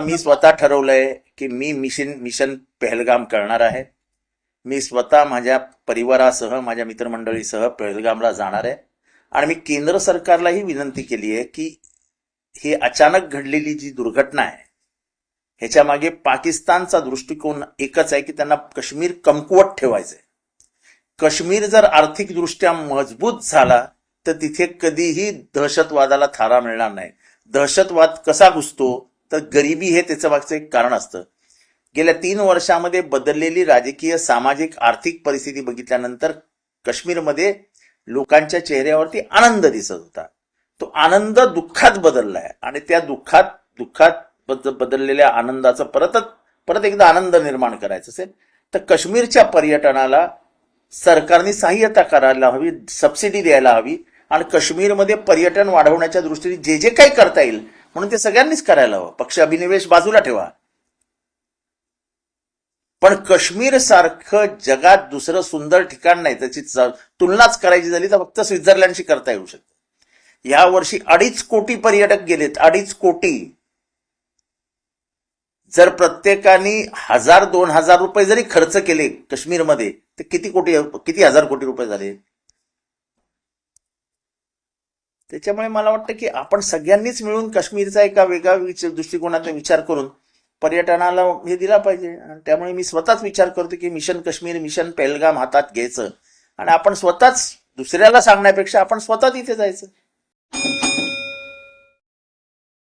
मी स्वतः ठरवलंय की मी मिशन मिशन पहलगाम करणार आहे. मी स्वतः माझ्या परिवारासह माझ्या मित्रमंडळीसह पहलगामला जाणार आहे. आणि मी केंद्र सरकारलाही विनंती केली आहे की ही अचानक घडलेली जी दुर्घटना आहे ह्याच्या मागे पाकिस्तानचा दृष्टिकोन एकच आहे की त्यांना काश्मीर कमकुवत ठेवायचंय. काश्मीर जर आर्थिकदृष्ट्या मजबूत झाला तर तिथे कधीही दहशतवादाला थारा मिळणार नाही. दहशतवाद कसा घुसतो तर गरिबी हे त्याचं मागचं एक कारण असतं. गेल्या तीन वर्षामध्ये बदललेली राजकीय सामाजिक आर्थिक परिस्थिती बघितल्यानंतर काश्मीरमध्ये लोकांच्या चेहऱ्यावरती आनंद दिसत होता. तो आनंद दुःखात बदललाय आणि त्या दुःखात दुःखात बद- बदललेल्या आनंदाचा परतच परत एकदा आनंद निर्माण करायचा असेल तर काश्मीरच्या पर्यटनाला सरकारने सहाय्यता करायला हवी सबसिडी द्यायला हवी आणि काश्मीरमध्ये पर्यटन वाढवण्याच्या दृष्टीने जे जे काही करता येईल म्हणून ते सगळ्यांनीच करायला हवं. पक्ष अभिनिवेश बाजूला ठेवा. पण काश्मीर सारखं जगात दुसरं सुंदर ठिकाण नाही त्याची तुलनाच करायची झाली तर फक्त स्वित्झर्लंडशी करता येऊ शकते. या वर्षी अडीच कोटी पर्यटक गेलेत अडीच कोटी. जर प्रत्येकाने हजार दोन हजार रुपये जरी खर्च केले काश्मीरमध्ये तर किती कोटी किती हजार कोटी रुपये झाले? त्याच्यामुळे मला वाटतं की आपण सगळ्यांनीच मिळून काश्मीरचा एका वेगळ्या विचार दृष्टिकोनातून विचार करून पर्यटनाला हे दिला पाहिजे. आणि त्यामुळे मी स्वतःच विचार करतो की मिशन काश्मीर मिशन पेलगाम हातात घ्यायचं. आणि आपण स्वतःच दुसऱ्याला सांगण्यापेक्षा आपण स्वतः तिथे जायचं.